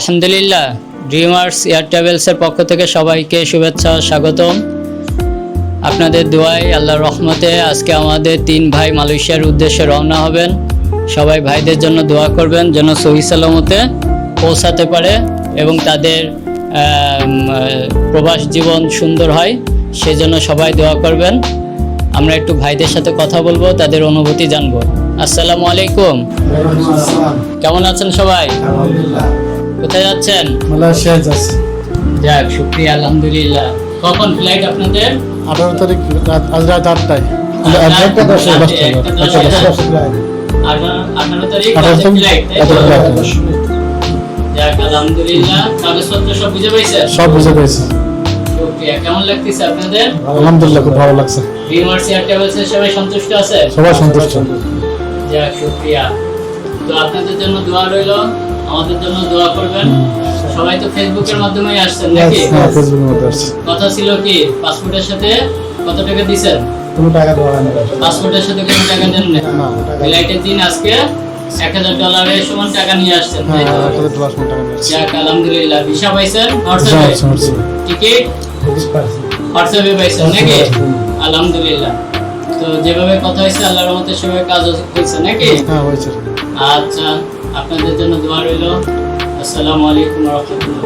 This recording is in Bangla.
আলহামদুলিল্লাহ ড্রিমার্স এয়ার ট্রাভেলসের পক্ষ থেকে সবাইকে শুভেচ্ছা স্বাগতম। আপনাদের দোয়ায় আল্লাহর রহমতে আজকে আমাদের তিন ভাই মালয়েশিয়ার উদ্দেশ্যে রওনা হবেন। সবাই ভাইদের জন্য দোয়া করবেন যেন সহি সালামতে পৌঁছাতে পারে এবং তাদের প্রবাস জীবন সুন্দর হয় সেজন্য সবাই দোয়া করবেন। আমরা একটু ভাইদের সাথে কথা বলব তাদের অনুভূতি জানব। আসসালামু আলাইকুম। কেমন আছেন সবাই? কোথায় যাচ্ছেন? মালয়েশিয়া যাচ্ছে। যাক শুক্রিয়া আলহামদুলিল্লাহ। কখন ফ্লাইট আপনাদের? আঠারো তারিখ রাত আজ রাত আটটায়। একটা দশে। আঠারো তারিখ। যাক আলহামদুলিল্লাহ। কাগজপত্র সব বুঝে পাইছেন? সব বুঝে পেয়েছি কেমন লাগতেছে আপনাদের? আলহামদুলিল্লাহ খুব ভালো লাগছে। ভিউয়ার্স এয়ার ট্রাভেলসের সবাই সন্তুষ্ট আছে সবাই সন্তুষ্ট। যাক শুক্রিয়া। তো আপনাদের জন্য দোয়া রইল। আমাদের জন্য দোয়া করবেন। সবাই তো ফেসবুকের মাধ্যমেই আসছেন নাকি? হ্যাঁ ফেসবুকের মধ্যে আসছে। কথা ছিল কি পাসপোর্টের সাথে কত টাকা দিছেন? কোনো টাকা দেওয়া হয় পাসপোর্টের সাথে। কোনো টাকা দেন না ফ্লাইটের দিন আজকে এক হাজার ডলারের সমান টাকা নিয়ে আসছেন হ্যাঁ যাক আলহামদুলিল্লাহ। ভিসা পাইছেন হোয়াটসঅ্যাপে। টিকিট? হোয়াটসঅ্যাপে পাইছেন নাকি? আলহামদুলিল্লাহ। তো যেভাবে কথা হয়েছে আল্লাহর রহমতে সেভাবে কাজ হয়েছে নাকি? হ্যাঁ আচ্ছা। আপনাদের জন্য দোয়া রইল। আসসালামু আলাইকুম রহমতুল্লাহ